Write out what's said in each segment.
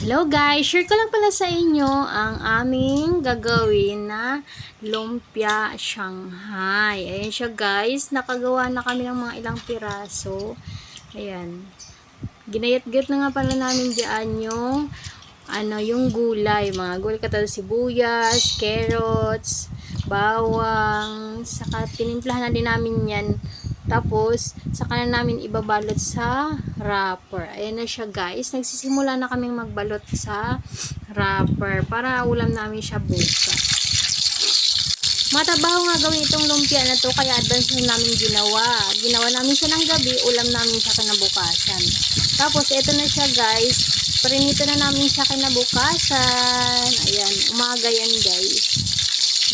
Hello guys, share ko lang pala sa inyo ang aming gagawin na lumpia Shanghai. Ayan siya guys, nakagawa na kami ng mga ilang piraso. Ayan. Ginayat-gayat na nga pala namin diyan yung ano, yung gulay, mga gulay katulad sibuyas, carrots, bawang, saka tinimplahan na din namin yan tapos, saka na namin ibabalot sa wrapper. Ayan na siya guys. Nagsisimula na kaming magbalot sa wrapper para ulam namin siya bukas. Matabaho nga gawin itong lumpia na to kaya advance na namin ginawa. Ginawa namin siya ng gabi, ulam namin siya kinabukasan. Tapos, ito na siya guys. Prinito na namin siya kinabukasan. Ayan, umaga yan guys.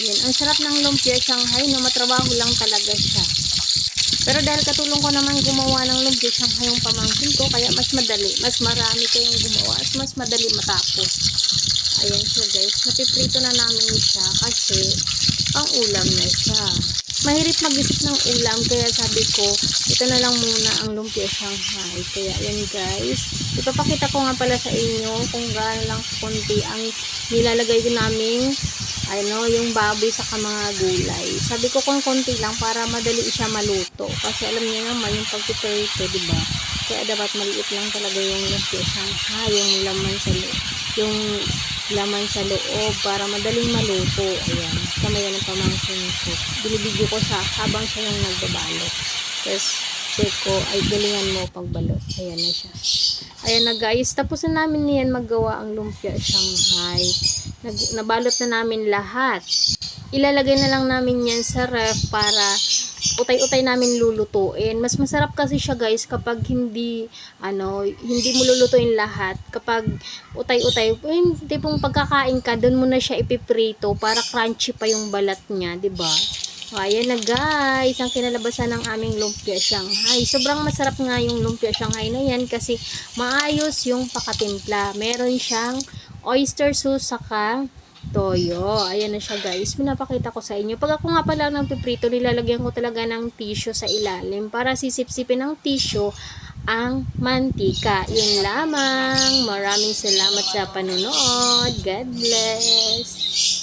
Ayan, ang sarap ng lumpia Shanghai, no, matrabaho lang talaga siya. Pero dahil katulong ko naman gumawa ng lumpia Shanghai yung pamangkin ko, kaya mas madali, mas marami kayong gumawa, at mas madali matapos. Ayan siya guys, napiprito na namin siya kasi pang ulam na siya. Mahirap mag-isip ng ulam, kaya sabi ko, ito na lang muna ang lumpia Shanghai. Kaya yan guys, ipapakita ko nga pala sa inyo kung gaano lang konti ang nilalagay ko naming ano, yung baboy sa mga gulay. Sabi ko kung konti lang para madali siya maluto. Kasi alam niyo naman yung pagpiperito, di ba? Kaya dapat maliit lang talaga yung lumpia Shanghai, yung laman sa loob, yung laman sa loob para madaling maluto. Ayan. Kamay ng pamangkin ko. Binibidyo ko siya habang siya yung nagbabalot. Tapos, ko, ay galingan mo pagbalot. Ayan na siya. Ayan na guys, tapos na namin niyan maggawa ang lumpia Shanghai. Nag, nabalot na namin lahat. Ilalagay na lang namin yan sa ref para utay-utay namin lulutuin. Mas masarap kasi siya guys kapag hindi ano, hindi mo lulutuin lahat. Kapag utay-utay, yung tipong pagkakain ka, doon mo na siya ipiprito para crunchy pa yung balat niya, 'di ba? O, ayan na guys, ang kinalabasan ng aming lumpia Shanghai. Sobrang masarap nga yung lumpia Shanghai na yan kasi maayos yung pakatimpla. Meron siyang oyster sauce saka toyo. Ayan na siya guys. Pinapakita ko sa inyo. Pag ako nga pala ng piprito, nilalagyan ko talaga ng tissue sa ilalim para sisip-sipin ng tissue ang mantika. Yun lamang. Maraming salamat sa panonood. God bless.